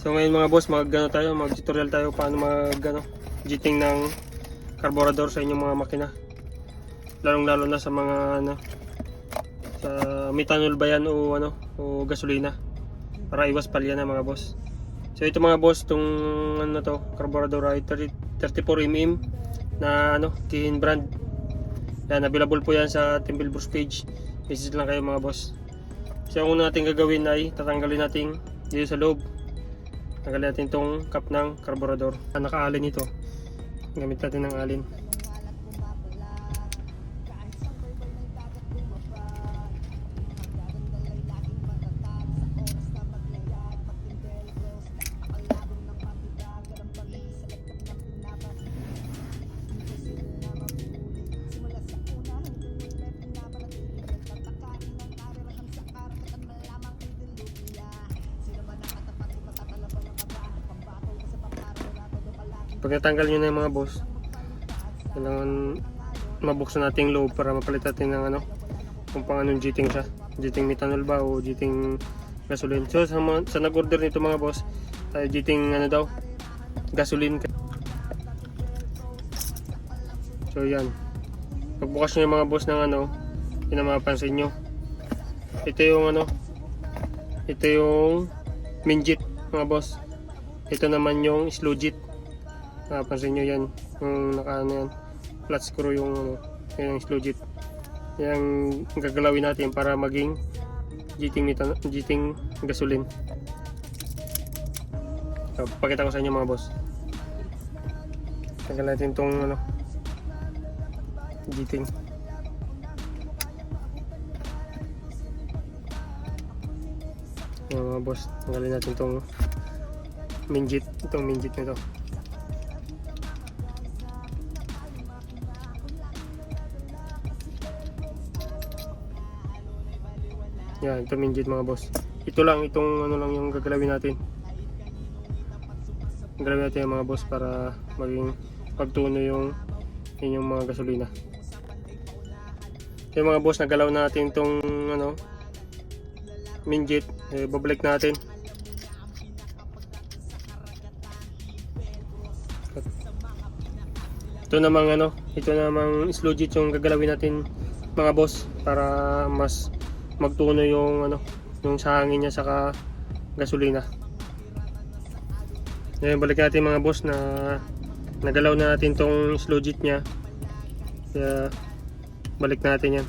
So ngayon mga boss, mag ano tayo, mag tutorial tayo paano mag ano, jiting ng carburetor sa inyong mga makina. Lalong lalo na sa mga ano sa methanol ba yan o ano o gasolina para iwas palya na mga boss. So ito mga boss, tong ano to, carburetor ay 30, 34mm na ano, Kihin brand. Yan, available po yan sa Temple Bruce page. Visit lang kayo mga boss. So ang una natin gagawin ay tatanggalin natin dito sa loob. Tanggalin natin itong cap ng carburetor. Ah, naka-alin ito. Gamit natin ng alin. Pag natanggal nyo na yung mga boss, kailangan mabuksan natin yung loob para mapalit natin ng ano, kung pang anong jiting siya. Jiting methanol ba o jiting gasoline. So sa, sa nag-order nito mga boss, ay jiting ano daw, gasoline. So yan. Pagbukas nyo yung mga boss ng ano, yun ang mapapansin nyo. Ito yung ano, ito yung minjit mga boss. Ito naman yung slow jit. Napansin nyo yan, yung naka ano yan, flat screw yung ano, yung slow ang gagalawin natin para maging jiting, metan- jiting gasoline. So, pakita ko sa inyo mga boss. Tagal natin tong ano, jiting. Yan mga boss, tanggalin natin tong minjit, itong minjit nito. Yan, ito minjit mga boss. Ito lang, itong ano lang yung gagalawin natin. Gagalawin natin mga boss para maging pagtuno yung inyong mga gasolina. Yung mga boss, nagalaw natin itong ano, minjit. Eh, babalik natin. Ito namang ano, ito namang slow jit yung gagalawin natin mga boss para mas magtuno yung ano, yung sa hangin niya saka gasolina. Ngayon balik natin mga boss na nagalaw na natin tong slow jit niya. Kaya balik natin yan.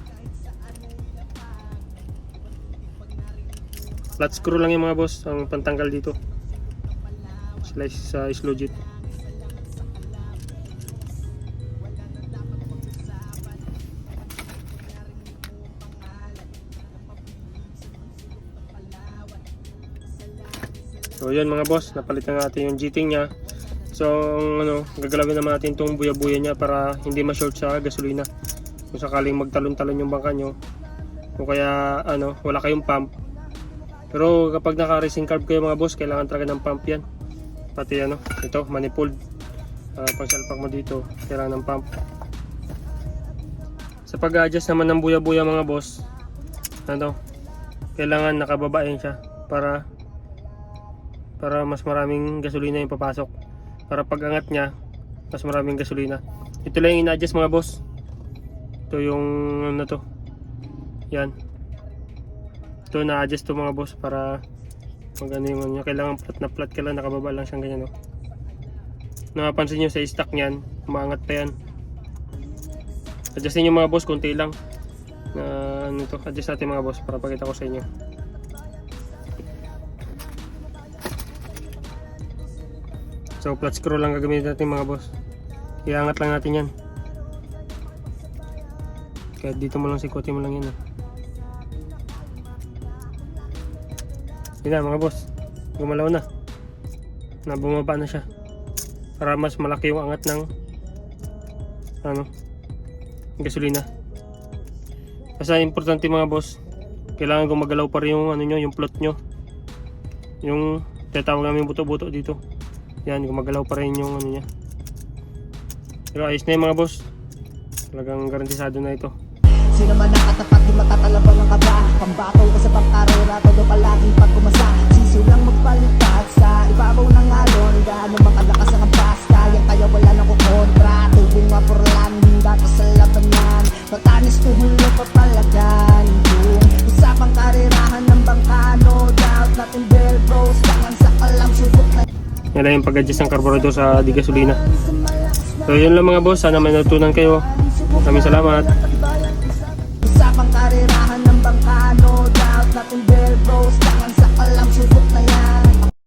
Flat screw lang yung mga boss ang pantanggal dito. Slice sa slow jit. So yun mga boss, napalitan natin yung jiting niya. So ano, gagalawin naman natin itong buya-buya niya para hindi ma-short sa gasolina. Kung sakaling magtalon-talon yung bangka nyo. O kaya ano, wala kayong pump. Pero kapag naka-racing carb kayo mga boss, kailangan talaga ng pump yan. Pati ano, ito, manifold. Uh, pag salpak mo dito, kailangan ng pump. Sa pag-adjust naman ng buya-buya mga boss, ano, kailangan nakababain siya para para mas maraming gasolina yung papasok. Para pag angat niya mas maraming gasolina. Ito lang yung ina-adjust mga boss. Ito yung ano to. Yan. Ito na-adjust to mga boss para mag ano yung ano kailangan flat na flat ka lang nakababa lang siyang ganyan no? Napapansin nyo sa stock niyan umangat pa yan. Adjustin nyo mga boss konti lang. Na ano to adjust natin mga boss para pakita ko sa inyo So flat screw lang gagamitin natin mga boss. Iangat lang natin yan. Kahit dito mo lang sikutin mo lang yan. Eh. Mga boss. Gumalaw na. Na bumaba na siya. Para mas malaki yung angat ng ano gasolina. Basta importante mga boss. Kailangan gumagalaw pa rin yung ano nyo, yung plot nyo. Yung tatawag namin buto-buto dito. Yan, gumagalaw pa rin yung ano niya. Pero ayos na yung mga boss. Talagang garantisado na ito. Sino man nakatapat di matatalaban ng kaba Pambataw ka sa pang-araw na todo palagi pag Lang yung pag-adjust ng carburetor sa di gasolina. So yun lang mga boss, sana may natutunan kayo. Maraming salamat.